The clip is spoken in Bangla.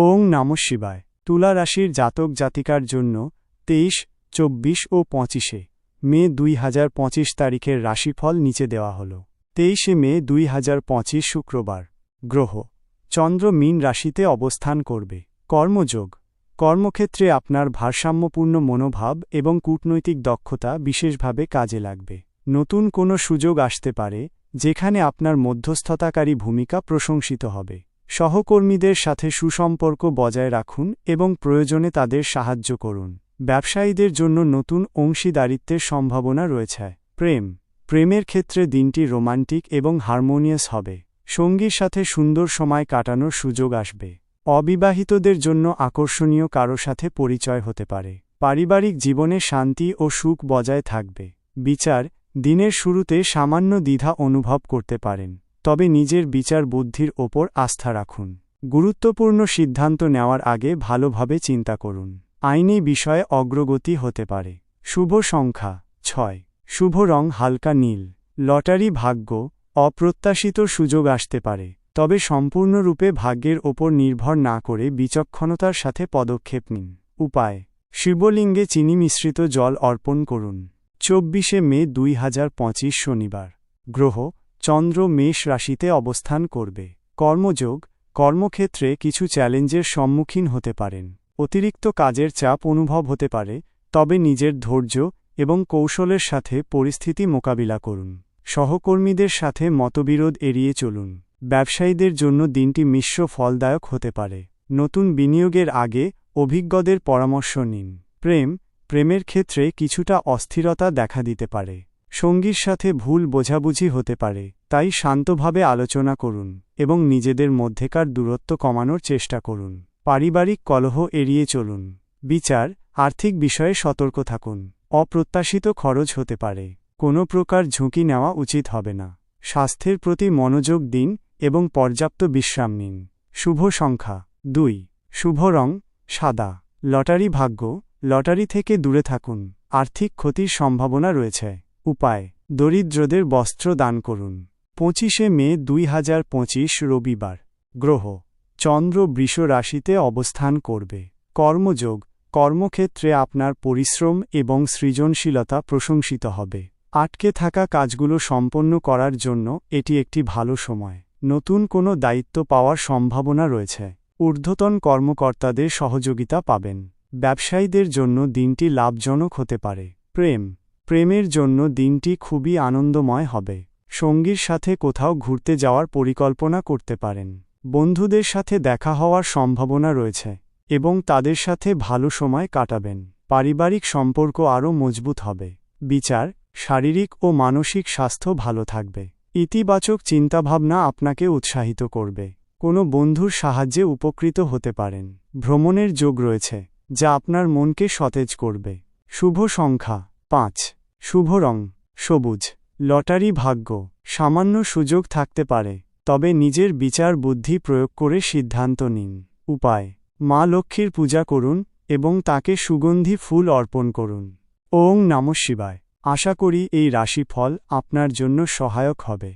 ওং নম শিবায়। তুলা রাশির জাতক জাতিকার জন্য তেইশ, চব্বিশ ও পঁচিশে মে দুই হাজার পঁচিশ তারিখের রাশিফল নিচে দেওয়া হল। তেইশে মে দুই হাজার পঁচিশ শুক্রবার। গ্রহ। চন্দ্র মীন রাশিতে অবস্থান করবে। কর্মযোগ। কর্মক্ষেত্রে আপনার ভারসাম্যপূর্ণ মনোভাব এবং কূটনৈতিক দক্ষতা বিশেষভাবে কাজে লাগবে। নতুন কোনো সুযোগ আসতে পারে, যেখানে আপনার মধ্যস্থতাকারী ভূমিকা প্রশংসিত হবে। সহকর্মীদের সাথে সুসম্পর্ক বজায় রাখুন এবং প্রয়োজনে তাদের সাহায্য করুন। ব্যবসায়ীদের জন্য নতুন অংশীদারিত্বের সম্ভাবনা রয়েছে। প্রেম। প্রেমের ক্ষেত্রে দিনটি রোমান্টিক এবং হারমোনিয়াস হবে। সঙ্গীর সাথে সুন্দর সময় কাটানোর সুযোগ আসবে। অবিবাহিতদের জন্য আকর্ষণীয় কারও সাথে পরিচয় হতে পারে। পারিবারিক জীবনে শান্তি ও সুখ বজায় থাকবে। বিচার। দিনের শুরুতে সামান্য দ্বিধা অনুভব করতে পারেন। তবে নিজের বিচার বুদ্ধির ওপর আস্থা রাখুন। গুরুত্বপূর্ণ সিদ্ধান্ত নেওয়ার আগে ভালোভাবে চিন্তা করুন। আইনি বিষয়ে অগ্রগতি হতে পারে। শুভ সংখ্যা, ছয়। শুভ রং হালকা নীল। লটারি ভাগ্য, অপ্রত্যাশিত সুযোগ আসতে পারে। তবে সম্পূর্ণরূপে ভাগ্যের ওপর নির্ভর না করে বিচক্ষণতার সাথে পদক্ষেপ নিন। উপায়, শিবলিঙ্গে চিনি মিশ্রিত জল অর্পণ করুন। চব্বিশে মে দুই হাজার পঁচিশ শনিবার। গ্রহ চন্দ্র মেষ রাশিতে অবস্থান করবে। কর্মযোগ, কর্মক্ষেত্রে কিছু চ্যালেঞ্জের সম্মুখীন হতে পারেন। অতিরিক্ত কাজের চাপ অনুভব হতে পারে, তবে নিজের ধৈর্য এবং কৌশলের সাথে পরিস্থিতি মোকাবিলা করুন। সহকর্মীদের সাথে মতবিরোধ এড়িয়ে চলুন। ব্যবসায়ীদের জন্য দিনটি মিশ্র ফলদায়ক হতে পারে। নতুন বিনিয়োগের আগে অভিজ্ঞদের পরামর্শ নিন। প্রেম, প্রেমের ক্ষেত্রে কিছুটা অস্থিরতা দেখা দিতে পারে। সঙ্গীর সাথে ভুল বোঝাবুঝি হতে পারে, তাই শান্তভাবে আলোচনা করুন এবং নিজেদের মধ্যেকার দূরত্ব কমানোর চেষ্টা করুন। পারিবারিক কলহ এড়িয়ে চলুন। বিচার, আর্থিক বিষয়ে সতর্ক থাকুন। অপ্রত্যাশিত খরচ হতে পারে। কোনো প্রকার ঝুঁকি নেওয়া উচিত হবে না। স্বাস্থ্যের প্রতি মনোযোগ দিন এবং পর্যাপ্ত বিশ্রাম নিন। শুভ সংখ্যা। দুই। শুভ রং, সাদা। লটারি ভাগ্য। লটারি থেকে দূরে থাকুন। আর্থিক ক্ষতির সম্ভাবনা রয়েছে। উপায়, দরিদ্রদের বস্ত্র দান করুন। পঁচিশে মে দুই হাজার পঁচিশ রবিবার, গ্রহ, চন্দ্র বৃষ রাশিতে অবস্থান করবে। কর্মযোগ, কর্মক্ষেত্রে আপনার পরিশ্রম এবং সৃজনশীলতা প্রশংসিত হবে। আটকে থাকা কাজগুলো সম্পন্ন করার জন্য এটি একটি ভালো সময়। নতুন কোনো দায়িত্ব পাওয়ার সম্ভাবনা রয়েছে। ঊর্ধ্বতন কর্মকর্তাদের সহযোগিতা পাবেন। ব্যবসায়ীদের জন্য দিনটি লাভজনক হতে পারে। প্রেম প্রেমের জন্য দিনটি খুবই আনন্দময় হবে। সঙ্গীর সাথে কোথাও ঘুরতে যাওয়ার পরিকল্পনা করতে পারেন। বন্ধুদের সাথে দেখা হওয়ার সম্ভাবনা রয়েছে এবং তাদের সাথে ভালো সময় কাটাবেন। পারিবারিক সম্পর্ক আরও মজবুত হবে। বিচার, শারীরিক ও মানসিক স্বাস্থ্য ভালো থাকবে। ইতিবাচক চিন্তাভাবনা আপনাকে উৎসাহিত করবে। কোনো বন্ধুর সাহায্যে উপকৃত হতে পারেন। ভ্রমণের যোগ রয়েছে, যা আপনার মনকে সতেজ করবে। শুভ সংখ্যা, পাঁচ। শুভ রং, সবুজ। লটারি ভাগ্য, সামান্য সুযোগ থাকতে পারে, তবে নিজের বিচার বুদ্ধি প্রয়োগ করে সিদ্ধান্ত নিন। উপায়, মা লক্ষ্মীর পূজা করুন এবং তাকে সুগন্ধি ফুল অর্পণ করুন। ওং নম শিবায়। আশা করি এই রাশিফল আপনার জন্য সহায়ক হবে।